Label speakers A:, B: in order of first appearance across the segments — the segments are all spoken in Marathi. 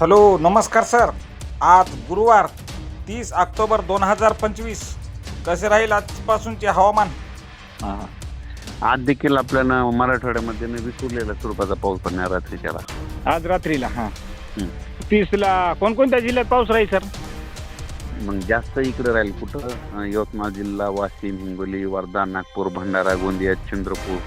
A: हॅलो नमस्कार सर. आज गुरुवार तीस ऑक्टोबर दोन हजार पंचवीस. कसे राहील आजपासूनचे हवामान?
B: हा. आज देखील आपल्याला मराठवाड्यामध्ये न विखुरलेल्या स्वरूपाचा पाऊस पडणार रात्रीच्याला.
C: आज रात्रीला हा.
B: हं.
C: तीसला कोणकोणत्या जिल्ह्यात पाऊस राहील सर?
B: मग जास्त इकडे राहील कुठं? अं, यवतमाळ जिल्हा वाशिम हिंगोली वर्धा नागपूर भंडारा गोंदिया चंद्रपूर.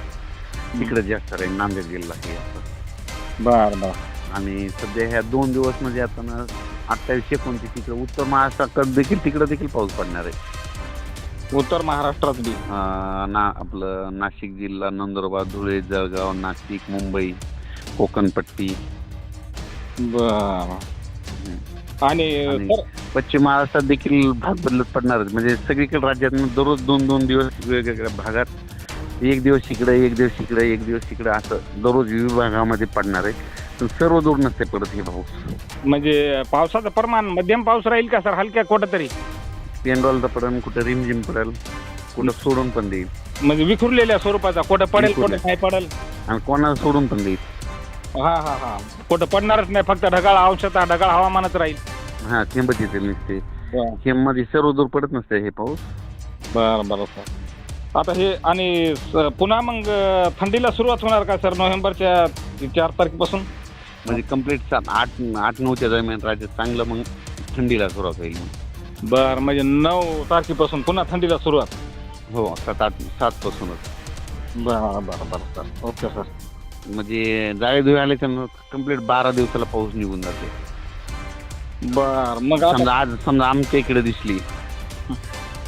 B: इकडे जास्त राहील नांदेड जिल्हा हे असं.
C: बर बर.
B: आणि सध्या ह्या दोन दिवस म्हणजे आता ना अठ्ठावीस एकोणतीस तिकडे उत्तर महाराष्ट्रात देखील तिकडे देखील पाऊस पडणार आहे.
C: उत्तर महाराष्ट्रात बी.
B: अं, ना आपलं नाशिक जिल्हा नंदुरबार धुळे जळगाव नाशिक मुंबई कोकणपट्टी.
C: बर. आणि
B: आणि-
C: सर
B: पश्चिम महाराष्ट्रात देखील भाग बदलत पडणार. म्हणजे सगळीकडे राज्यात दररोज दोन दोन दिवस वेगवेगळ्या भागात एक दिवस इकडे एक दिवस इकडे एक दिवस इकडे असं दररोज विभागामध्ये पडणार आहे. सर्व दूर नसते पडत हे पाऊस
C: म्हणजे पावसाचं प्रमाण मध्यम पाऊस राहील का सर? हलक्या कुठं तरी
B: पेंडॉलचा पडेल कुठं रिमझिम पडेल कुठं सोडून पण देईल.
C: म्हणजे विखुरलेल्या स्वरूपाचा कुठं पडेल कुठं. नाही पडेल?
B: आणि कोणाला सोडून पण देईल.
C: हा हा हा. कुठं पडणारच नाही फक्त ढगाळ अंशतः ढगाळ हवामानच राहील.
B: हा थेंबच येते नुसते थेंबमध्ये सर्व दूर पडत नसते हे पाऊस.
C: बरं बरं सर. आता हे आणि स- पुन्हा मग अं, थंडीला सुरुवात होणार का सर नोव्हेंबरच्या चार तारखेपासून?
B: म्हणजे कंप्लीट सात आठ आठ नऊच्या दरम्यान राज्यात चांगलं मग थंडीला सुरुवात होईल मग.
C: बरं म्हणजे नऊ तारखेपासून पुन्हा थंडीला सुरुवात?
B: हो सात आठ सात पासूनच.
C: बरं बरं बरं सर ओके सर.
B: म्हणजे जाळे धुळे आले तर कंप्लीट बारा दिवसाला पाऊस निघून जाते.
C: बर मग आता?
B: समजा आज समजा आमच्या इकडे दिसली.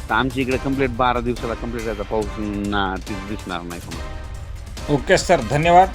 B: तर आमच्या इकडे कंप्लीट बारा दिवसाला कंप्लीट याचा पाऊस ना दिसणार नाही.
A: Okay sir. धन्यवाद.